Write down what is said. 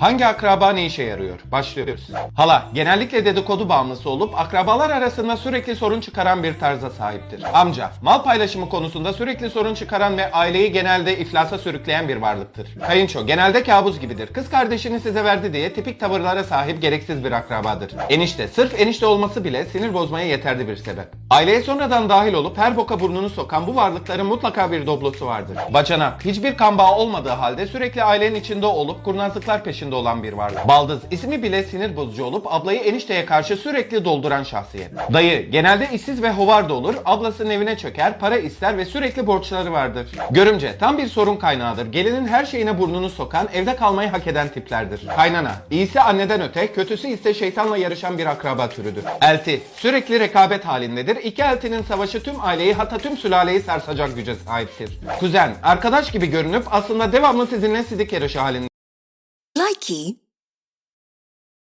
Hangi akraba ne işe yarıyor? Başlıyoruz. Hala, genellikle dedikodu bağımlısı olup akrabalar arasında sürekli sorun çıkaran bir tarza sahiptir. Amca, mal paylaşımı konusunda sürekli sorun çıkaran ve aileyi genelde iflasa sürükleyen bir varlıktır. Kayınço, genelde kabus gibidir. Kız kardeşini size verdi diye tipik tavırlara sahip gereksiz bir akrabadır. Enişte, sırf enişte olması bile sinir bozmaya yeterli bir sebep. Aileye sonradan dahil olup her boka burnunu sokan bu varlıkların mutlaka bir doblosu vardır. Bacanak, hiçbir kan bağı olmadığı halde sürekli ailenin içinde olup kurnazlıklar peşinde olan bir varlık. Baldız, ismi bile sinir bozucu olup ablayı enişteye karşı sürekli dolduran şahsiyet. Dayı, genelde işsiz ve hovarda olur, ablasının evine çöker, para ister ve sürekli borçları vardır. Görümce, tam bir sorun kaynağıdır. Gelinin her şeyine burnunu sokan, evde kalmayı hak eden tiplerdir. Kaynana, iyisi anneden öte, kötüsü ise şeytanla yarışan bir akraba türüdür. Elti, sürekli rekabet halindedir. İki eltinin savaşı tüm aileyi hatta tüm sülaleyi sarsacak güce sahiptir. Kuzen, arkadaş gibi görünüp aslında devamlı sizinle sidik yarışı halinde. Nike.